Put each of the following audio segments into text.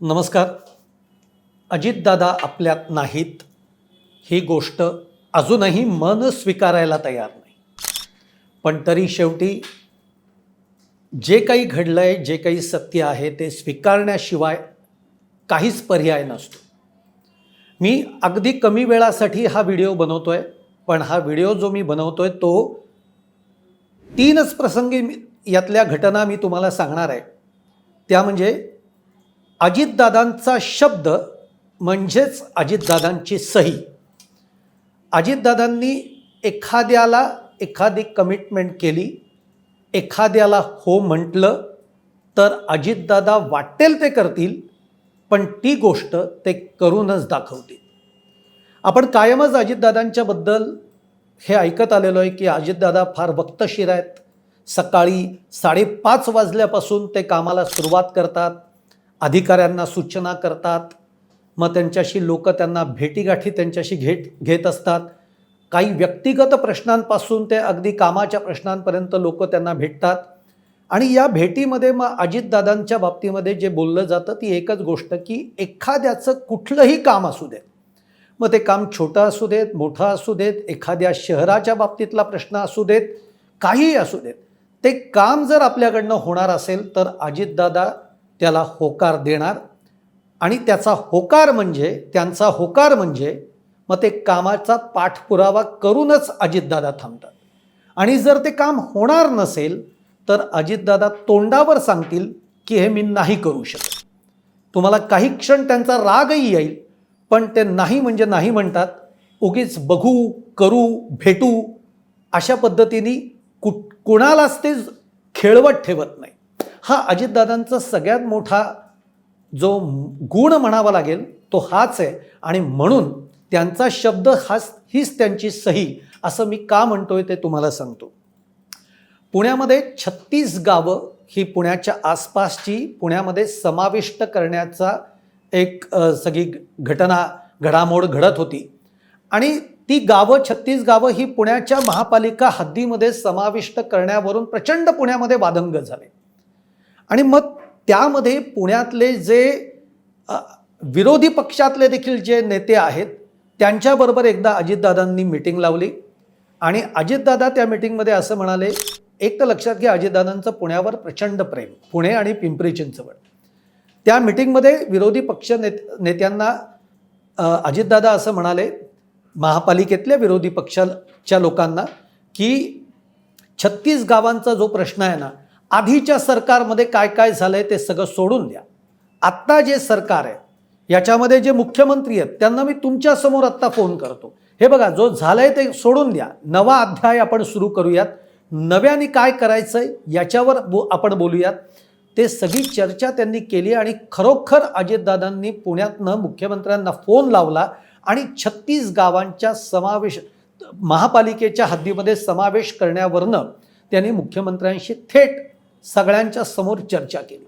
नमस्कार. अजितदादा आपल्यात नाहीत. ही गोष्ट अजूनही मन स्वीकारायला तयार नाही. पण तरी शेवटी जे काही घडलं आहे जे काही सत्य आहे ते स्वीकारण्याशिवाय काहीच पर्याय नसतो. मी अगदी कमी वेळासाठी हा व्हिडिओ बनवतो आहे पण हा व्हिडिओ जो मी बनवतो आहे तो तीनच प्रसंगी मी यातल्या घटना मी तुम्हाला सांगणार आहे. त्या म्हणजे अजितदादांचा शब्द म्हणजेच अजितदादांची सही. अजितदादांनी एखाद्याला एखादी कमिटमेंट केली एखाद्याला हो म्हटलं तर अजितदादा वाटेल ते करतील पण ती गोष्ट ते करूनच दाखवतील. आपण कायमच अजितदादांच्याबद्दल हे ऐकत आलेलो आहे की अजितदादा फार वक्तशीर आहेत. सकाळी साडेपाच वाजल्यापासून ते कामाला सुरुवात करतात. अधिकाऱ्यांना सूचना करतात मग त्यांच्याशी लोक त्यांना भेटीगाठी त्यांच्याशी घेत घेत असतात. काही व्यक्तिगत प्रश्नांपासून ते अगदी कामाच्या प्रश्नांपर्यंत लोक त्यांना भेटतात. आणि या भेटीमध्ये मग अजितदादांच्या बाबतीमध्ये जे बोललं जातं ती एकच गोष्ट की एखाद्याचं कुठलंही काम असू देत. मग ते काम छोटं असू देत मोठं असू देत एखाद्या शहराच्या बाबतीतला प्रश्न असू देत काहीही असू देत. ते काम जर आपल्याकडनं होणार असेल तर अजितदादा त्याला होकार देणार. आणि त्याचा होकार म्हणजे त्यांचा होकार म्हणजे मग ते कामाचा पाठपुरावा करूनच अजितदादा थांबतात. आणि जर ते काम होणार नसेल तर अजितदादा तोंडावर सांगतील की हे मी नाही करू शकत. तुम्हाला काही क्षण त्यांचा रागही येईल पण ते नाही म्हणजे नाही म्हणतात. उगीच बघू करू भेटू अशा पद्धतीने कु कुणालाच ते खेळवत ठेवत नाही. हा अजितदादांचा सगळ्यात मोठा जो गुण म्हणावा लागेल तो हाच आहे. आणि म्हणून त्यांचा शब्द हाच हीच त्यांची सही असं मी का म्हणतोय ते तुम्हाला सांगतो. पुण्यामध्ये छत्तीस गावं ही पुण्याच्या आसपासची पुण्यामध्ये समाविष्ट करण्याचा एक सगळी घटना घडामोड घडत होती. आणि ती गावं छत्तीस गावं ही पुण्याच्या महापालिका हद्दीमध्ये समाविष्ट करण्यावरून प्रचंड पुण्यामध्ये वादंग झाले. आणि मग त्यामध्ये पुण्यातले जे विरोधी पक्षातले देखील जे नेते आहेत त्यांच्याबरोबर एकदा अजितदादांनी मिटिंग लावली. आणि अजितदादा त्या मिटिंगमध्ये असं म्हणाले एक तर लक्षात घ्या अजितदादांचं पुण्यावर प्रचंड प्रेम पुणे आणि पिंपरी चिंचवड. त्या मिटिंगमध्ये विरोधी पक्ष नेत नेत्यांना अजितदादा असं म्हणाले महापालिकेतल्या विरोधी पक्षाच्या लोकांना की छत्तीस गावांचा जो प्रश्न आहे ना आधीच्या सरकारमध्ये काय काय झालं आहे ते सगळं सोडून द्या. आत्ता जे सरकार आहे याच्यामध्ये जे मुख्यमंत्री आहेत त्यांना मी तुमच्यासमोर आत्ता फोन करतो. हे बघा जो झालंय ते सोडून द्या. नवा अध्याय आपण सुरू करूयात. नव्याने काय करायचं आहे याच्यावर बो आपण बोलूयात. ते सगळी चर्चा त्यांनी केली आणि खरोखर अजितदादांनी पुण्यातनं मुख्यमंत्र्यांना फोन लावला आणि छत्तीस गावांच्या समावेश महापालिकेच्या हद्दीमध्ये समावेश करण्यावरनं त्यांनी मुख्यमंत्र्यांशी थेट सगळ्यांच्या समोर चर्चा केली.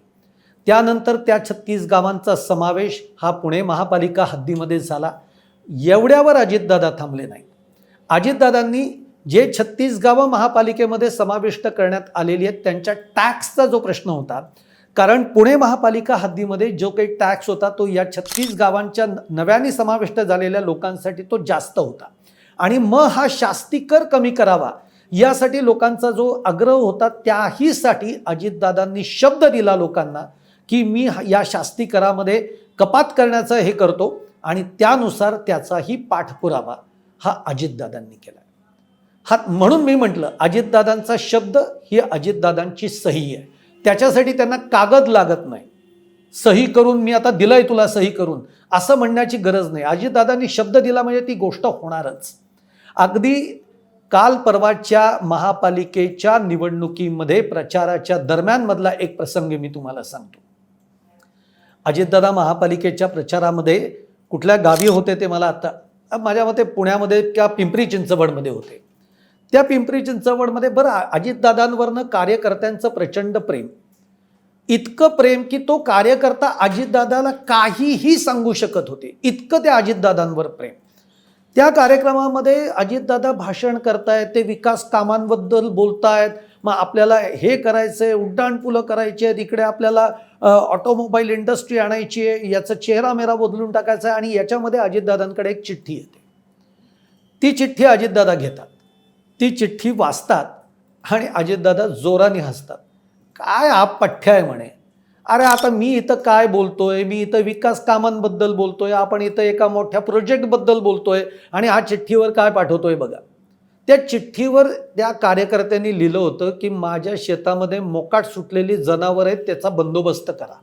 त्यानंतर त्या छत्तीस गावांचा समावेश हा पुणे महापालिका हद्दीमध्ये झाला. एवढ्यावर अजितदादा थांबले नाही अजितदादांनी जे छत्तीस गावं महापालिकेमध्ये समाविष्ट करण्यात आलेली आहेत त्यांच्या टॅक्सचा जो प्रश्न होता कारण पुणे महापालिका हद्दीमध्ये जो काही टॅक्स होता तो या छत्तीस गावांच्या न- नव्याने समाविष्ट झालेल्या लोकांसाठी तो जास्त होता. आणि मग हा शास्ती कर कमी करावा यासाठी लोकांचा जो आग्रह होता त्याहीसाठी अजितदादांनी शब्द दिला लोकांना की मी या शास्ती करामध्ये कपात करण्याचं हे करतो आणि त्यानुसार त्याचाही पाठपुरावा हा अजितदादांनी केला हा म्हणून मी म्हटलं अजितदादांचा शब्द ही अजितदादांची सही आहे. त्याच्यासाठी त्यांना कागद लागत नाही. सही करून मी आता दिलंय तुला सही करून. असं म्हणण्याची गरज नाही. अजितदादांनी शब्द दिला म्हणजे ती गोष्ट होणारच. अगदी काल परवाच्या महापालिकेच्या निवडणुकीमध्ये प्रचाराच्या दरम्यानमधला एक प्रसंग मी तुम्हाला सांगतो. अजितदादा महापालिकेच्या प्रचारामध्ये कुठल्या गावी होते ते मला आता माझ्या मते पुण्यामध्ये किंवा पिंपरी चिंचवडमध्ये होते. त्या पिंपरी चिंचवडमध्ये बरं अजितदादांवरनं कार्यकर्त्यांचं प्रचंड प्रेम. इतकं प्रेम की तो कार्यकर्ता अजितदादाला काहीही सांगू शकत होते. इतकं त्या अजितदादांवर प्रेम. त्या कार्यक्रमामध्ये अजितदादा भाषण करतायत ते विकास कामांबद्दल बोलतायत. मग आपल्याला हे करायचं आहे उड्डाणपुलं करायची आहेत इकडे आपल्याला ऑटोमोबाईल इंडस्ट्री आणायची आहे याचा चेहरा मेरा बदलून टाकायचा आहे आणि याच्यामध्ये अजितदादांकडे एक चिठ्ठी येते. ती चिठ्ठी अजितदादा घेतात. ती चिठ्ठी वाचतात आणि अजितदादा जोराने हसतात. काय आप पठ्ठ्या आहे म्हणे. अरे आता मी इथं काय बोलतोय? मी इथं विकास कामांबद्दल बोलतोय. आपण इथं एका मोठ्या प्रोजेक्टबद्दल बोलतोय. आणि हा चिठ्ठीवर काय पाठवतोय बघा. त्या चिठ्ठीवर त्या कार्यकर्त्यांनी लिहिलं होतं की माझ्या शेतामध्ये मोकाट सुटलेली जनावर आहेत त्याचा बंदोबस्त करा.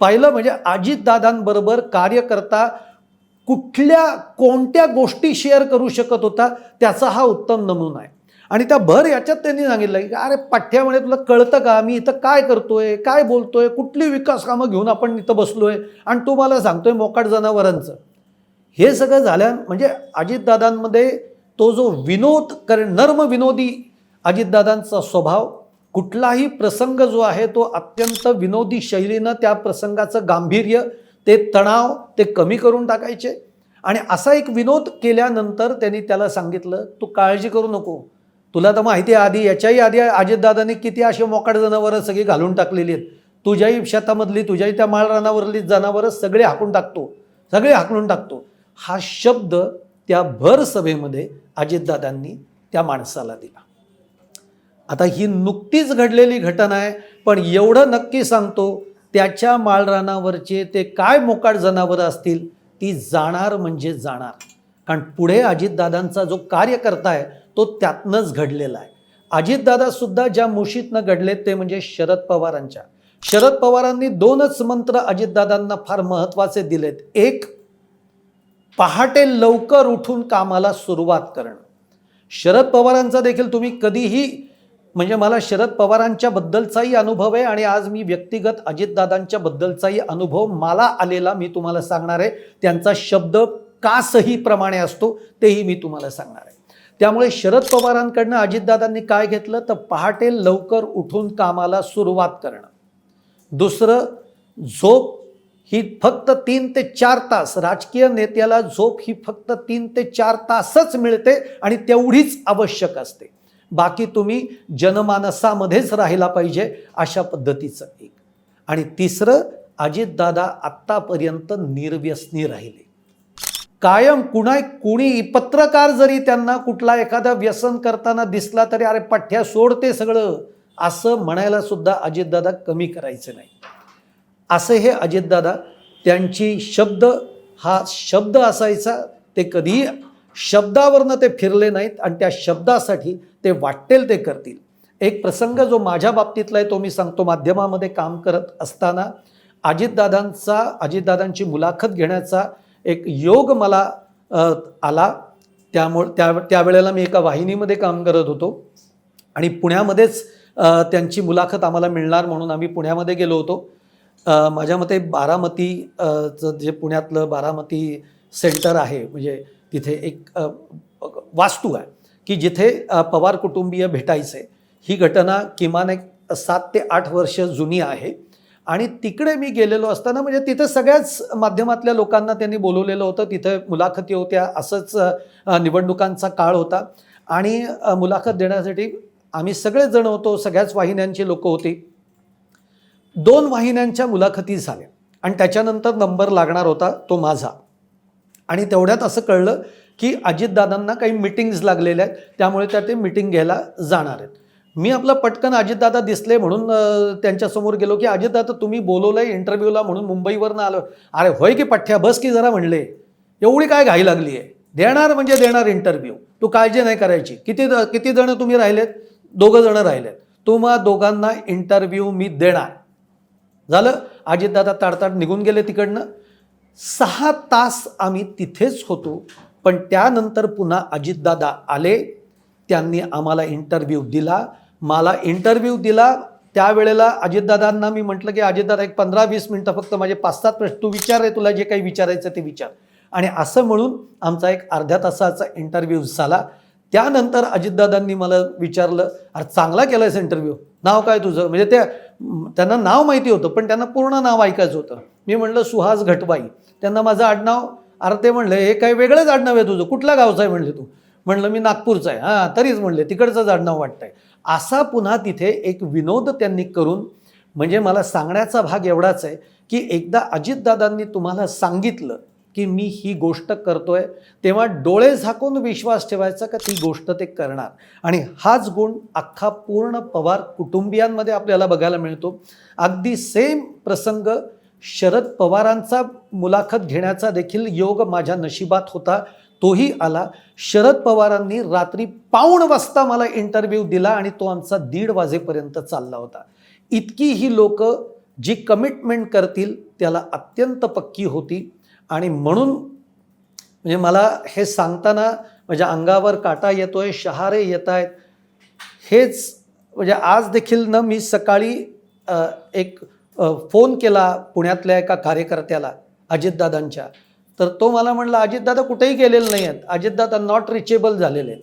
पाहिलं म्हणजे अजितदादांबरोबर कार्यकर्ता कुठल्या कोणत्या गोष्टी शेअर करू शकत होता त्याचा हा उत्तम नमुना आहे. आणि त्या भर याच्यात त्यांनी सांगितलं की अरे पाठ्यामध्ये तुला कळतं का? मी इथं काय करतोय? काय बोलतोय? कुठली विकास कामं घेऊन आपण इथं बसलोय? आणि तू मला सांगतोय मोकाट जनावरांचं. हे सगळं झाल्या म्हणजे अजितदादांमध्ये तो जो विनोद कर नर्म विनोदी अजितदादांचा स्वभाव कुठलाही प्रसंग जो आहे तो अत्यंत विनोदी शैलीनं त्या प्रसंगाचं गांभीर्य ते तणाव ते कमी करून टाकायचे. आणि असा एक विनोद केल्यानंतर त्यांनी त्याला सांगितलं तू काळजी करू नको. तुला तर माहिती आहे आधी याच्याही आधी अजितदादांनी किती अशी मोकाट जनावरं सगळी घालून टाकलेली आहेत. तुझ्याही शेतामधली तुझ्याही त्या माळरानावरली जनावरं सगळे हाकून टाकतो. सगळे हाकलून टाकतो. हा शब्द त्या भर सभेमध्ये अजितदादांनी त्या माणसाला दिला. आता ही नुकतीच घडलेली घटना आहे पण एवढं नक्की सांगतो त्याच्या माळरानावरचे ते काय मोकाट जनावरं असतील ती जाणार म्हणजे जाणार. कारण पुढे अजितदादांचा जो कार्यकर्ता आहे तो त्यातनंच घडलेला आहे. अजितदादासुद्धा ज्या मुशीतनं घडलेत ते म्हणजे शरद पवारांच्या. शरद पवारांनी दोनच मंत्र अजितदादांना फार महत्त्वाचे दिलेत. एक पहाटे लवकर उठून कामाला सुरुवात करणं. शरद पवारांचा देखील तुम्ही कधीही म्हणजे मला शरद पवारांच्या बद्दलचाही अनुभव आहे आणि आज मी व्यक्तिगत अजितदादांच्या बद्दलचाही अनुभव मला आलेला मी तुम्हाला सांगणार आहे. त्यांचा शब्द का सही प्रमाणे असतो तेही मी तुम्हाला सांगणार आहे. त्यामुळे शरद पवारांकडनं अजितदादांनी काय घेतलं? तर पहाटे लवकर उठून कामाला सुरुवात करणं. दुसरं झोप ही फक्त तीन ते चार तास राजकीय नेत्याला झोप ही फक्त तीन ते चार तासच मिळते आणि तेवढीच आवश्यक असते. बाकी तुम्ही जनमानसामध्येच राहिला पाहिजे अशा पद्धतीचं एक. आणि तिसरं अजितदादा आत्तापर्यंत निर्व्यसनी राहिले. कायम कुणा कुणी पत्रकार जरी त्यांना कुठला एखादा व्यसन करताना दिसला तरी अरे पठ्ठ्या सोडते सगळं. असं म्हणायला सुद्धा अजितदादा कमी करायचे नाही. असं हे अजितदादा त्यांची शब्द हा शब्द असायचा ते कधीही शब्दावरनं ते फिरले नाहीत आणि त्या शब्दासाठी ते वाटेल ते करतील. एक प्रसंग जो माझ्या बाबतीतला आहे तो मी सांगतो माध्यमामध्ये काम करत असताना. अजितदादांचा अजितदादांची मुलाखत घेण्याचा एक योग मला आला. त्यामुळे त्या त्यावेळेला मी एका वाहिनीमध्ये काम करत होतो. आणि पुण्यामध्येच त्यांची मुलाखत आम्हाला मिळणार म्हणून आम्ही पुण्यामध्ये गेलो होतो. माझ्या मते बारामती चं जे पुण्यातलं बारामती सेंटर आहे म्हणजे तिथे एक वास्तू आहे की जिथे पवार कुटुंबीय भेटायचे. ही घटना किमान एक सात ते आठ वर्ष जुनी आहे. आणि तिकडे मी गेलेलो असताना म्हणजे तिथं सगळ्याच माध्यमातल्या लोकांना त्यांनी बोलवलेलं होतं. तिथं मुलाखती होत्या. असंच निवडणुकांचा काळ होता. आणि मुलाखत देण्यासाठी आम्ही सगळेच जण होतो. सगळ्याच वाहिन्यांची लोकं होती. दोन वाहिन्यांच्या मुलाखती झाल्या. आणि त्याच्यानंतर नंबर लागणार होता तो माझा. आणि तेवढ्यात असं कळलं की अजितदादांना काही मिटिंग्ज लागलेल्या आहेत. त्यामुळे त्या ते मिटिंग घ्यायला जाणार आहेत. मी आपलं पटकन अजितदादा दिसले म्हणून त्यांच्यासमोर गेलो की अजितदादा तुम्ही बोलवलं आहे इंटरव्ह्यूला म्हणून मुंबईवरनं आलो. अरे होय की पठ्ठ्या बस की जरा म्हणले. एवढी काय घाई लागली आहे देणार म्हणजे देणार इंटरव्ह्यू तू काळजी नाही करायची. किती किती जण तुम्ही राहिलेत? दोघं जण राहिलेत. तुम्हा दोघांना इंटरव्ह्यू मी देणार. झालं? अजितदादा ताडताड निघून गेले तिकडनं. सहा तास आम्ही तिथेच होतो पण त्यानंतर पुन्हा अजितदादा आले. त्यांनी आम्हाला इंटरव्ह्यू दिला. मला इंटरव्ह्यू दिला त्यावेळेला अजितदादांना मी म्हटलं की अजितदादा एक पंधरा वीस मिनटं फक्त माझे पाच सात प्रश्न तू विचार आहे तुला जे काही विचारायचं ते विचार. आणि असं म्हणून आमचा एक अर्ध्या तासाचा इंटरव्ह्यू झाला. त्यानंतर अजितदादांनी मला विचारलं अरे चांगला आहेस इंटरव्ह्यू नाव काय तुझं? म्हणजे ते त्यांना नाव माहिती होतं पण त्यांना पूर्ण नाव ऐकायचं होतं. मी म्हणलं सुहास घटबाई. त्यांना माझं आडनाव अरे ते म्हणले हे काही वेगळंच आडनाव आहे तुझं. कुठल्या गावचं आहे? म्हणले तू. म्हणलं मी नागपूरचं आहे. हां तरीच म्हणले तिकडचंच आडनाव वाटतंय. असा पुन्हा तिथे एक विनोद त्यांनी करून म्हणजे मला सांगण्याचा भाग एवढाच आहे की एकदा अजितदादांनी तुम्हाला सांगितलं की मी ही गोष्ट करतोय तेव्हा डोळे झाकून विश्वास ठेवायचा का ती गोष्ट ते करणार? आणि हाच गुण अख्खा पूर्ण पवार कुटुंबियांमध्ये आपल्याला बघायला मिळतो. अगदी सेम प्रसंग शरद पवारांचा मुलाखत घेण्याचा देखील योग माझ्या नशिबात होता. तोही आला. शरद पवारांनी रात्री पाऊण वाजता मला इंटरव्ह्यू दिला आणि तो आमचा दीड वाजेपर्यंत चालला होता. इतकी ही लोक जी कमिटमेंट करतील त्याला अत्यंत पक्की होती. आणि म्हणून म्हणजे मला हे सांगताना माझ्या अंगावर काटा येतोय शहारे येत आहेत हेच म्हणजे आज देखील न मी सकाळी एक फोन केला पुण्यातल्या एका कार्यकर्त्याला अजितदादांच्या. तर तो मला म्हणला अजितदादा कुठेही गेलेले नाही आहेत. अजितदादा नॉट रिचेबल झालेले आहेत.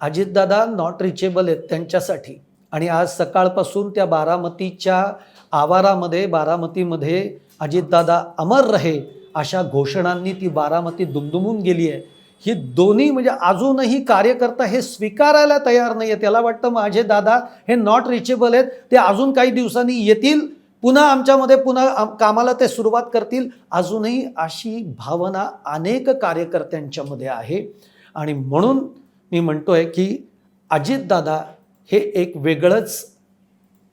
अजितदादा नॉट रिचेबल आहेत त्यांच्यासाठी. आणि आज सकाळपासून त्या बारामतीच्या आवारामध्ये बारामतीमध्ये अजितदादा अमर रहे अशा घोषणांनी ती बारामती दुमदुमून गेली आहे. ही दोन्ही म्हणजे अजूनही कार्यकर्ता हे स्वीकारायला तयार नाही आहे त्याला वाटतं माझे दादा हे नॉट रिचेबल आहेत. ते अजून काही दिवसांनी येतील पुन्हा आमच्यामध्ये पुन्हा कामाला ते सुरुवात करतील. अजूनही अशी भावना अनेक कार्यकर्त्यांच्यामध्ये आहे. आणि म्हणून मी म्हणतो आहे की अजितदादा हे एक वेगळंच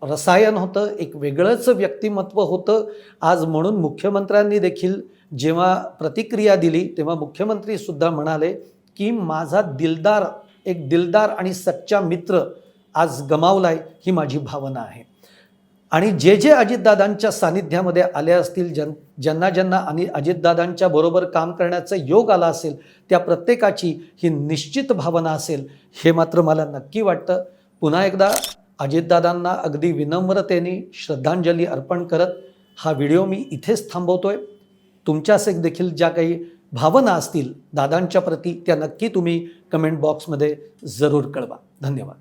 रसायन होतं एक वेगळंच व्यक्तिमत्व होतं. आज म्हणून मुख्यमंत्र्यांनी देखील जेव्हा प्रतिक्रिया दिली तेव्हा मुख्यमंत्रीसुद्धा म्हणाले की माझा दिलदार एक दिलदार आणि सच्चा मित्र आज गमावलाय ही माझी भावना आहे. आणि जे जे अजितदादांच्या सानिध्यामध्ये आले असतील जन ज्यांना ज्यांना आणि अजितदादांच्या बरोबर काम करण्याचा योग आला असेल त्या प्रत्येकाची ही निश्चित भावना असेल हे मात्र मला नक्की वाटतं. पुन्हा एकदा अजितदादांना अगदी विनम्रतेने श्रद्धांजली अर्पण करत हा व्हिडिओ मी इथेच थांबवतोय. तुमच्यास एक देखील ज्या काही भावना असतील दादांच्या प्रती त्या नक्की तुम्ही कमेंट बॉक्समध्ये जरूर कळवा. धन्यवाद.